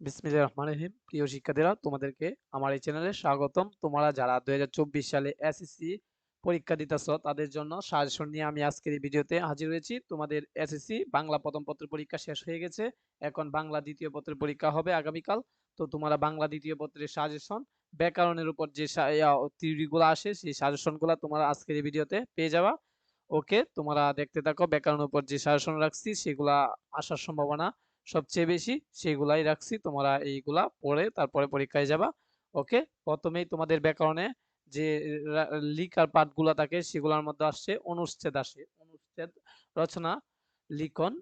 বিসমিল্লাহির রহমানির রহিম। প্রিয় শিক্ষার্থীরা, তোমাদেরকে আমার এই চ্যানেলে স্বাগতম। তোমরা যারা 2024 সালে এসএসসি পরীক্ষা দিতেছ, তাদের জন্য সাজেশন নিয়ে আমি আজকের এই ভিডিওতে হাজির হয়েছি। তোমাদের এসএসসি বাংলা প্রথম পত্রের পরীক্ষা শেষ হয়ে গেছে। এখন বাংলা দ্বিতীয় পত্রের পরীক্ষা হবে আগামীকাল। তো তোমরা বাংলা দ্বিতীয় পত্রের সাজেশন ব্যাকরণের উপর যে থিওরিগুলো আসে, সেই সাজেশনগুলো তোমরা আজকের এই ভিডিওতে পেয়ে যাবা। ওকে তোমরা দেখতে থাকো, ব্যাকরণের উপর যে সাজেশন রাখছি, সেগুলা আসার সম্ভাবনা সবচেয়ে বেশি সেগুলাই রাখছি। তোমরা এইগুলা পড়ে তারপরে পরীক্ষায় যাবা। ওকে? প্রথমেই তোমাদের ব্যাকরণে যে লিখার পাঠগুলা থাকে সেগুলোর মধ্যে আসছে অনুচ্ছেদ আসে। অনুচ্ছেদ রচনা, লিখন,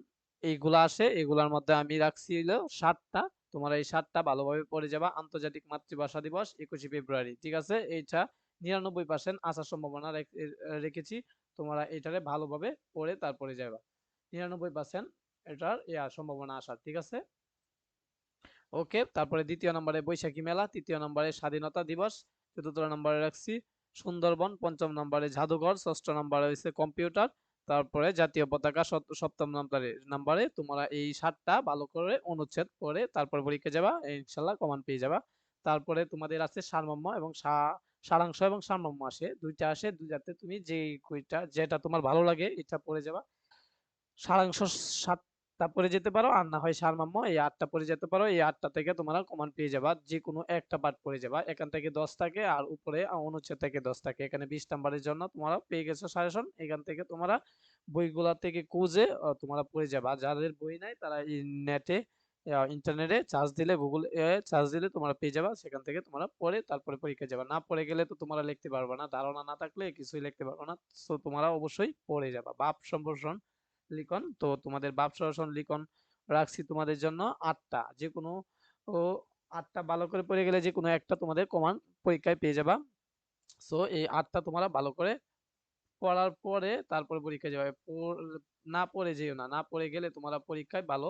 এইগুলা আসে। এগুলার মধ্যে আমি রাখছি সাতটা। তোমরা এই সাতটা ভালোভাবে পড়ে যাবা। আন্তর্জাতিক মাতৃভাষা দিবস একুশে ফেব্রুয়ারি। ঠিক আছে? এইটা নিরানব্বই পার্সেন্ট আসার সম্ভাবনা রেখেছি। তোমরা এটারে ভালোভাবে পড়ে তারপরে যাবা। নিরানব্বই পার্সেন্ট এটার, ইয়া, সম্ভাবনা আসার ঠিক আছে? ওকে, তারপরে দ্বিতীয় নম্বরে বৈশাখী মেলা, তৃতীয় নম্বরে স্বাধীনতা দিবস, চতুর্থ নম্বরে রাখছি সুন্দরবন, পঞ্চম নম্বরে জাদুঘর, ষষ্ঠ নম্বরে হচ্ছে কম্পিউটার, তারপরে জাতীয় পতাকা সপ্তম নম্বরে, নাম্বারে তোমরা এই সাতটা ভালো করে অনুচ্ছেদ পড়ে তারপর পরীক্ষা যাবা, ইনশাল্লাহ কমান পেয়ে যাবা। তারপরে তোমাদের আছে সারমর্ম এবং সারাংশ এবং সারমর্ম আসে, দুইটা আসে দুইটাতে তুমি যে কুইটা যেটা তোমার ভালো লাগে, এটা পড়ে যাবা। সারাংশ সাত পড়ে যেতে পারো আর না হয় সারমাম্য এই আটটা পড়ে যেতে পারো, এই আটটা থেকে তোমরা কমান পেয়ে যাবা। যে কোনো একটা পার্ট পড়ে যাবা। এখান থেকে দশ থাকে আর উপরে অনুচ্ছেদ থেকে দশ থাকে। এখানে বিশ নাম্বারের জন্য তোমরা পেয়ে গেছো সাজেশন। এখান থেকে তোমরা বইগুলা থেকে খুঁজে তোমরা পড়ে যাবা। যাদের বই নাই তারা নেটে ইন্টারনেটে চার্জ দিলে গুগল চার্জ দিলে তোমরা পেয়ে যাবা। সেখান থেকে তোমরা পড়ে তারপরে পরীক্ষা যাবা। না পড়ে গেলে তো তোমরা লিখতে পারবে না। ধারণা না থাকলে কিছুই লিখতে পারবে না। তো তোমরা অবশ্যই পড়ে যাবা। বাপ সম্প্রসারণ লিখন। তো তোমাদের বাপ সরাসন লিখন রাখছি তোমাদের জন্য আটটা। যে কোনো আটটা ভালো করে পড়ে গেলে যে কোনো একটা তোমাদের কমান পরীক্ষায় পেয়ে যাবা। সো এই আটটা তোমরা ভালো করে পড়ার পরে তারপরে পরীক্ষায় যাবে। না পড়ে যেও না। না পড়ে গেলে তোমরা পরীক্ষায় ভালো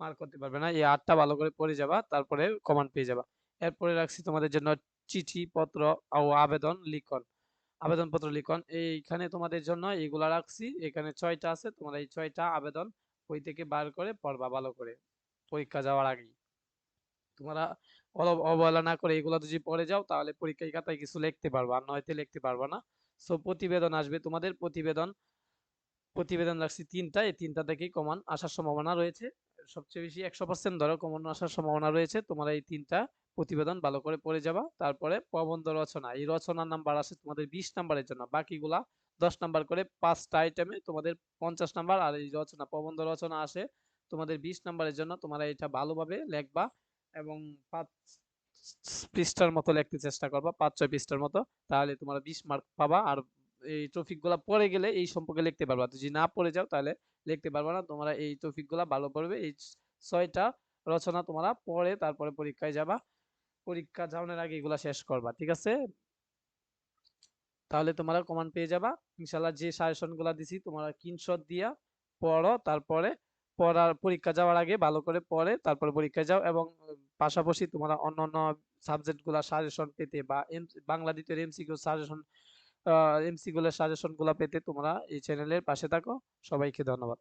মার্ক করতে পারবে না। এই আটটা ভালো করে পড়ে যাবা, তারপরে কমান পেয়ে যাবা। এরপরে রাখছি তোমাদের জন্য চিঠি পত্র ও আবেদন লিখন। আবেদনপত্র লিখন। এইখানে তোমাদের জন্য এইগুলা রাখছি। এখানে ছয়টা আছে তোমরা এই ছয়টা আবেদন বই থেকে বার করে পড়বা ভালো করে, পরীক্ষা যাওয়ার আগেই। তোমরা অবহেলা না করে এগুলো যদি পড়ে যাও, তাহলে পরীক্ষায় খাতায় কিছু লিখতে পারবা, আর নয়তে লিখতে পারবা না। সো প্রতিবেদন আসবে তোমাদের, প্রতিবেদন প্রতিবেদন রাখছি তিনটা, এই তিনটা থেকেই কমান আসার সম্ভাবনা রয়েছে। সবচেয়ে বেশি একশো পার্সেন্ট ধরো কমন আসার সম্ভাবনা রয়েছে, তোমরা এই তিনটা প্রতিবেদন ভালো করে পড়ে যাবা। তারপরে প্রবন্ধ রচনা, এই রচনার নাম্বার আছে তোমাদের বিশ নাম্বারের জন্য। বাকিগুলা দশ নাম্বার করে পাঁচটা আইটেমে তোমাদের পঞ্চাশ নাম্বার আর এই রচনা, প্রবন্ধ রচনা আসে তোমাদের বিশ নাম্বারের জন্য। তোমরা এটা ভালোভাবে লেখবা এবং পাঁচ পৃষ্ঠার মতো লিখতে চেষ্টা করবা, পাঁচ, ছয় পৃষ্ঠার মতো। তাহলে তোমরা বিশ মার্ক পাবা আর এই টপিকগুলা পড়ে গেলে এই সম্পর্কে লিখতে পারবা। যদি না পড়ে যাও তাহলে লিখতে পারবা না। তোমরা এই টপিকগুলা ভালো পড়বে এই ছয়টা রচনা তোমরা পড়ে তারপরে পরীক্ষায় যাবা। পরীক্ষা যাওয়ার আগে এগুলা শেষ করবা, ঠিক আছে? তাহলে তোমরা কমান পেয়ে যাবা। ইনশাল্লাহ যে সাজেশনগুলা দিছি, তোমরা স্ক্রিনশট দিয়া পড়ো, তারপরে পড়ার, পরীক্ষা যাওয়ার আগে ভালো করে পড়ে, তারপরে পরীক্ষায় যাও এবং পাশাপাশি তোমরা অন্য সাবজেক্টগুলা সাজেশন পেতে বা বাংলা দ্বিতীয় এমসিকিউ সাজেশন এমসিকিউ এর সাজেশনগুলা পেতে তোমরা এই চ্যানেলের পাশে থাকো। সবাইকে ধন্যবাদ।